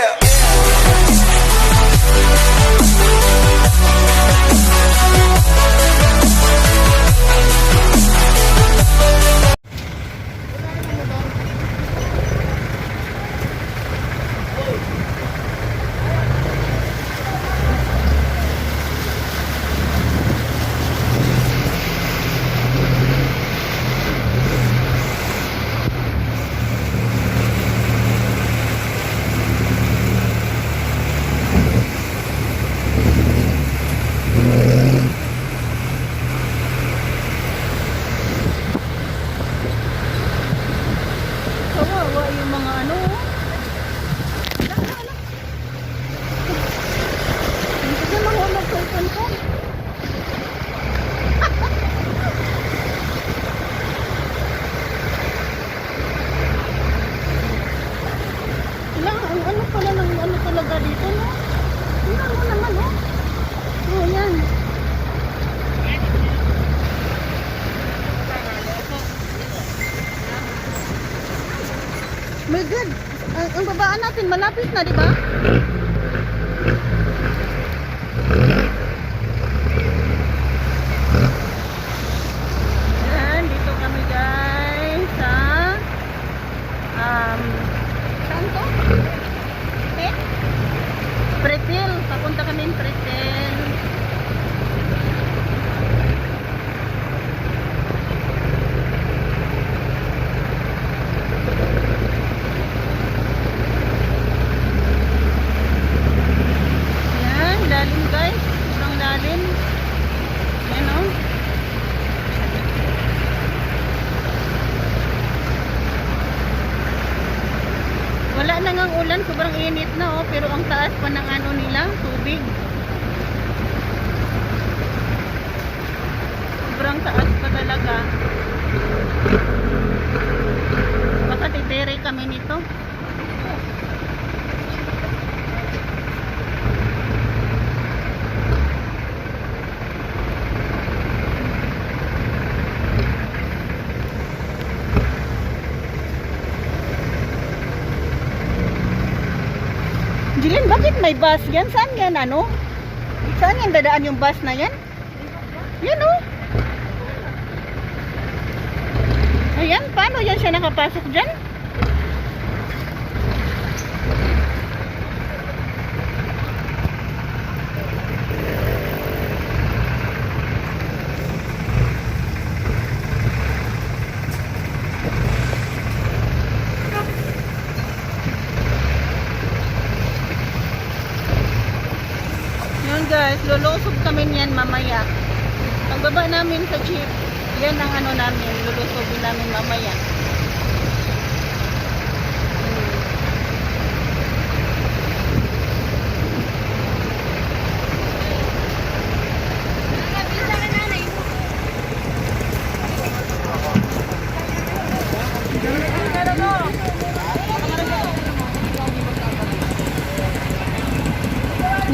Yeah. My God, ang, ang babaan natin malapit na, di ba? Yan, dito kami guys sa um, saan to? Eh? Pretil, papunta kami ng Pretil. Yan, lalim guys. Sobrang lalim. Yan o. Wala na ngang ulan, sobrang init na oh, pero ang taas pa ng ano nila, tubig. Sobrang taas pa talaga. May bus yan? Saan yan ano? Saan yan dadaan yung bus na yan? Yan oh. Ayan, paano yan siya nakapasok dyan? Yun guys, lulusog kami niyan mamaya. Pagbaba namin sa jeep, yan ang ano namin, lulusogin namin mamaya.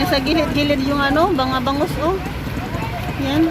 Nasa gilid-gilid yung ano, banga bangus oh. Yan.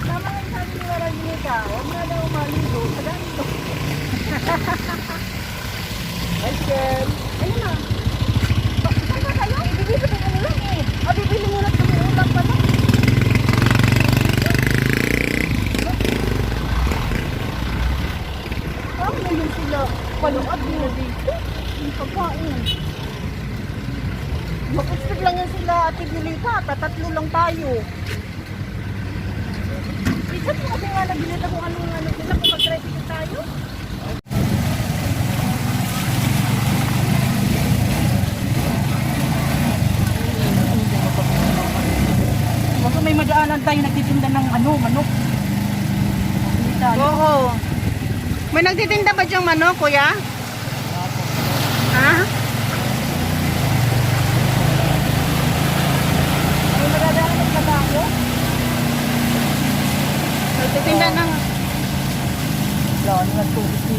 Tama nga yung sabi ni Waragilita, huwag na daw maligo sa ganito. Hi, Ken. Ano na? Ba- Saan ba kayo? Bibili ko ng ulam eh. Ah, bibili mo na kami ulam pa to. Paano na yun sila? Paluat mo dito. Yung pagkain. Makustig lang yan sila, Ate Gilita. Tatatlo lang tayo. Isa po Bibili na kung anong ano nila kung mag-tricycle tayo. Baka may madaanan tayo nagtitinda ng ano, manok. Oo. May nagtitinda ba diyang manok, kuya? Ha? ด้นหน้รอนมาตูดีที